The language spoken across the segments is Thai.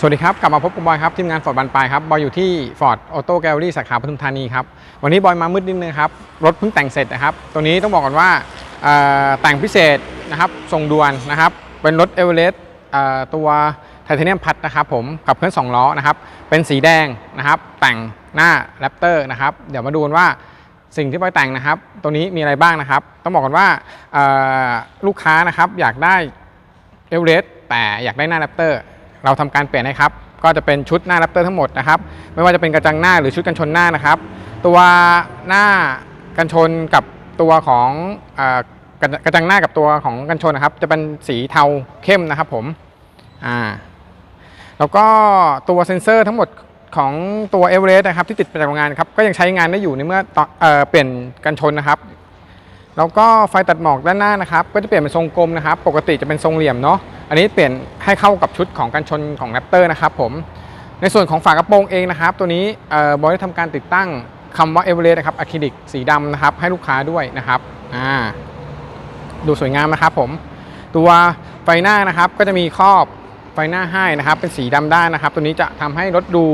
สวัสดีครับ กลับมาพบกับบอยครับ ทีมงานฟอร์ดบันปลายครับ บอยอยู่ที่ฟอร์ดออโต้แกลเลอรี่สาขาปทุมธานีครับ วันนี้บอยมามืดนิดนึงครับ รถเพิ่งแต่งเสร็จนะครับ ตัวนี้ต้องบอกก่อนว่าแต่งพิเศษนะครับส่งด่วนนะครับ เป็นรถเอเวอเรสต์ตัวไทเทเนียมพัดนะครับผมขับเคลื่อน2ล้อนะครับ เป็นสีแดงนะครับ แต่งหน้าแรปเตอร์นะครับ เดี๋ยวมาดูกันว่าสิ่งที่บอยแต่งนะครับ ตัวนี้มีอะไรบ้างนะครับ ต้องบอกก่อนว่าลูกค้านะครับอยากได้เอเวอเรสต์แต่อยากได้หน้าแรปเตอร์ เราทำการเปลี่ยนให้ครับ ก็จะเป็นชุดหน้าแรปเตอร์ทั้งหมดนะครับ ไม่ว่าจะเป็นกระจังหน้าหรือชุดกันชนหน้านะครับ ตัวหน้ากันชนกับตัวของกระจังหน้ากับตัวของกันชนนะครับ จะเป็นสีเทาเข้มนะครับผมอ่าแล้วก็ตัวเซ็นเซอร์ทั้งหมดของตัวเอเวอเรสต์นะครับที่ติดมาจากโรงงานครับก็ยังใช้งานได้อยู่ในเมื่อ,อ,เ,ออเปลี่ยนกันชนนะครับ แล้วก็ไฟตัดหมอกด้านหน้านะครับ ก็จะเปลี่ยนเป็นทรงกลมนะครับ ปกติจะเป็นทรงเหลี่ยมเนาะ อันนี้เปลี่ยนให้เข้ากับชุดของกันชนของแรปเตอร์นะครับผม ในส่วนของฝากระโปรงเองนะครับ ตัวนี้บอยได้ทำการติดตั้งคำว่าเอเวอเรสต์นะครับอะคริลิกสีดำนะครับ ให้ลูกค้าด้วยนะครับอ่าดูสวยงามนะครับผม ตัวไฟหน้านะครับก็จะมีครอบไฟหน้าให้นะครับ เป็นสีดำด้านนะครับ ตัวนี้จะทำให้รถดู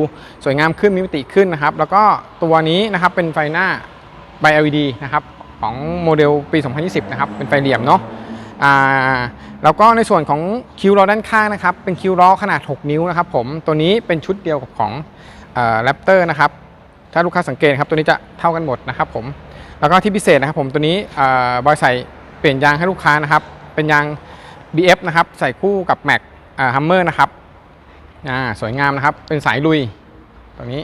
สวยงามขึ้นมีมิติขึ้นนะครับ แล้วก็ตัวนี้นะครับเป็นไฟหน้าใบ LED นะครับของโมเดลปี 2020 นะครับ เป็นไฟเหลี่ยมเนาะ อ่าแล้วก็ในส่วนของคิ้วล้อด้านข้างนะครับเป็นคิ้วล้อขนาด 6 นิ้วนะครับผมตัวนี้เป็นชุดเดียวกับของแรปเตอร์นะครับถ้าลูกค้าสังเกตครับตัวนี้จะเท่ากันหมดนะครับผมแล้วก็ที่พิเศษนะครับผมตัวนี้บอยใส่เปลี่ยนยางให้ลูกค้านะครับเป็นยาง BF นะครับใส่คู่กับ Mac ฮัมเมอร์นะครับสวยงามนะครับเป็นสายลุยตัวนี้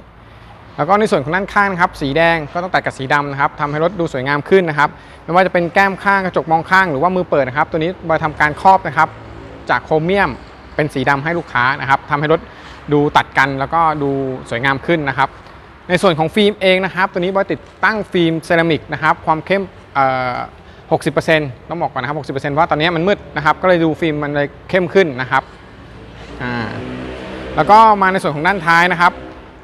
แล้วก็ในส่วนของด้านข้างนะครับสีแดงก็ต้องตัดกับสีดำนะครับทำให้รถดูสวยงามขึ้นนะครับไม่ว่าจะเป็นแก้มข้างกระจกมองข้างหรือว่ามือเปิดนะครับตัวนี้บอยทำการครอบนะครับจากโครเมียมเป็นสีดำให้ลูกค้านะครับทำให้รถดูตัดกันแล้วก็ดูสวยงามขึ้นนะครับ ในส่วนของฟิล์มเองนะครับ ตัวนี้บอยติดตั้งฟิล์มเซรามิกนะครับความเข้มเอ่อ60%ต้องบอกก่อนนะครับ 60%เพราะว่าตอนนี้มันมืดนะครับ ก็เลยดูฟิล์มมันเลยเข้มขึ้นนะครับอ่าแล้วก็มาในส่วนของด้านท้ายนะครับ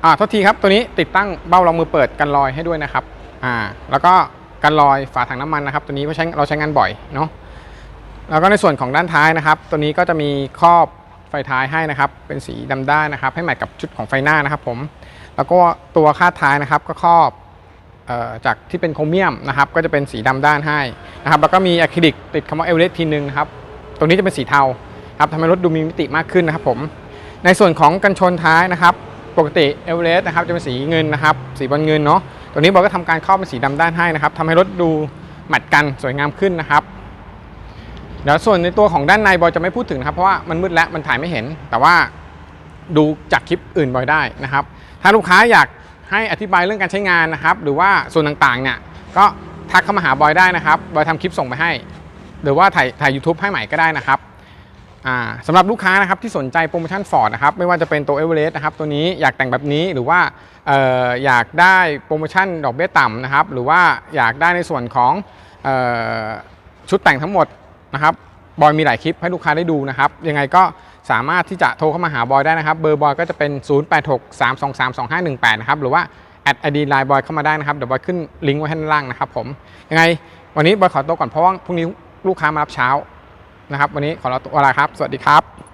อ่าทษทีครับตัวนี้ติดตั้งเบ้ารองมือเปิดกันรอยให้ด้วยนะครับอ่าแล้วก็กันรอยฝาถังน้ำมันนะครับ ตัวนี้เราใช้เราใช้งานบ่อยเนาะแล้วก็ในส่วนของด้านท้ายนะครับ ตัวนี้ก็จะมีครอบไฟท้ายให้นะครับ เป็นสีดำด้านนะครับ ให้แมทกับชุดของไฟหน้านะครับ ผม แล้วก็ตัวคาดท้ายนะครับก็ครอบเอ่อจากที่เป็นโครเมียมนะครับ ก็จะเป็นสีดำด้านให้นะครับ แล้วก็มีอะคริลิกติดคำว่าเอเวอเรสต์ทีนึงนะครับตรงนี้จะเป็นสีเทาครับทำให้รถดูมีมิติมากขึ้นนะครับ ผม ในส่วนของกันชนท้ายนะครับ ปกติเอเวอเรสต์นะครับจะเป็นสีเงินนะครับ สีบอลเงินเนาะตัวนี้บอกก็ทำการครอบเป็นสีดำด้านให้นะครับทำให้รถดูแมทกันสวยงามขึ้นนะครับเดี๋ยวส่วนในตัวของด้านในบอยจะไม่พูดถึงนะครับเพราะว่ามันมืดแล้วมันถ่ายไม่เห็น แต่ว่าดูจากคลิปอื่นบอยได้นะครับ ถ้าลูกค้าอยากให้อธิบายเรื่องการใช้งานนะครับ หรือว่าส่วนต่างๆเนี่ยก็ทักเข้ามาหาบอยได้นะครับบอยทำคลิปส่งไปให้ หรือว่าถ่ายถ่าย YouTube ให้ใหม่ก็ได้นะครับ สำหรับลูกค้านะครับที่สนใจโปรโมชั่นฟอร์ดนะครับไม่ว่าจะเป็นตัวเอเวอเรสต์นะครับตัวนี้อยากแต่งแบบนี้หรือว่าอออยากได้โปรโมชั่นดอกเบี้ยต่ำนะครับหรือว่าอยากได้ในส่วนของออชุดแต่งทั้งหมดนะครับบอยมีหลายคลิปให้ลูกค้าได้ดูนะครับยังไงก็สามารถที่จะโทรเข้ามาหาบอยได้นะครับเบอร์บอยก็จะเป็น 0863232518 นะครับหรือว่าแอดไอดีไลน์บอยเข้ามาได้นะครับเดี๋ยวบอยขึ้นลิงก์ไว้ให้ด้านล่างนะครับผมยังไงวันนี้บอยขอตัวก่อนเพราะว่าพรุ่งนี้ลูกค้ามารับเช้า นะครับ วันนี้ขอลาตัวลาครับ สวัสดีครับ